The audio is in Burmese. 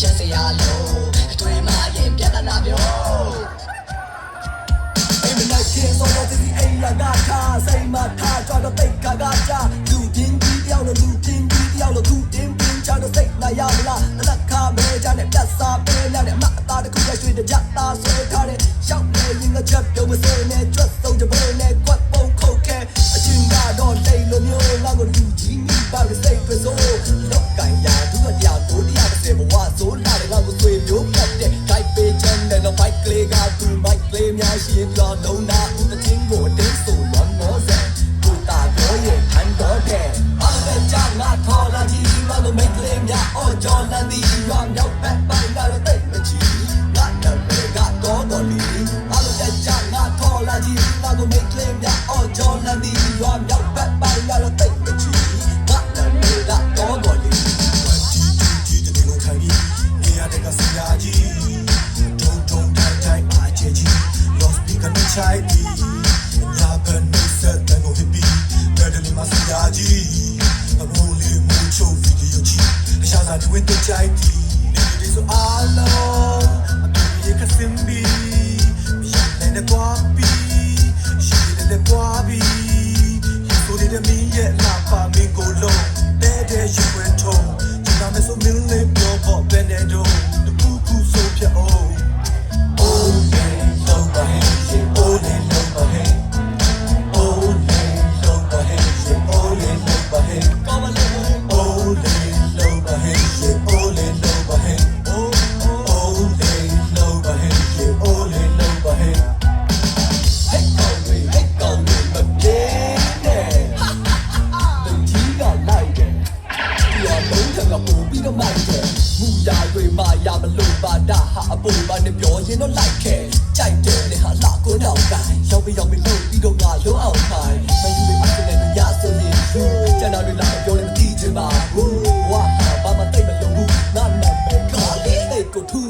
ရှက်စရာလို့တွေးမှရင်ပြဿနာပြောအိမ်မလိုက်ခြင်းစောတော့ဒီအိမ်လာကတာစိတ်မထားကြတော့တိတ်ခါကကြလူချင်းကြီးတယောက်လို့လူချင်းကြီးတယောက်လို့သူတင်းပင်းချတော့စိတ်လာရမလားတလက်ခါမဲကြနဲ့ပြတ်စားပေးလာတဲ့အမအသားတစ်ခုရဲ့ရွှေတပြတ်သားဆွဲထားတဲ့ရောက်နေရင်ကချက်ပြုံးမစဲနဲ့ကြွတ်ဆုံးကြပွဲနဲ့ကွက် တ်တဲ့ type ပေးချင်တယ်တော့ bike လေးကသူ bike လေးများရှိရင်တော့လုံးနာ speaker နဲ့ချိုက်ပြီးညာဘက်နှုတ်ဆက်တဲ့ကိုဟစ်ပြီးဘယ် ကမိုက်တယ်မူတာတွေမရမလို့ပါတာဟာအပေါ်မှာနေပြောရင်တော့လိုက်ခဲကြိုက်တယ်နဲ့ဟာလာကိုတော့တိုင်းရောက်ပြီးရောက်ပြီးလို့ပြီးတော့ငါလုံးအောင်တိုင်းမယူလေးအစ်နဲ့ညဆိုရင်ယူကျန်တာတွေလာပြောလည်းမကြည့်ချင်ပါဘူးဝါဘာမှတိတ်မလို့ဘူးငါနာမည်ကလေးတွေကိုထူ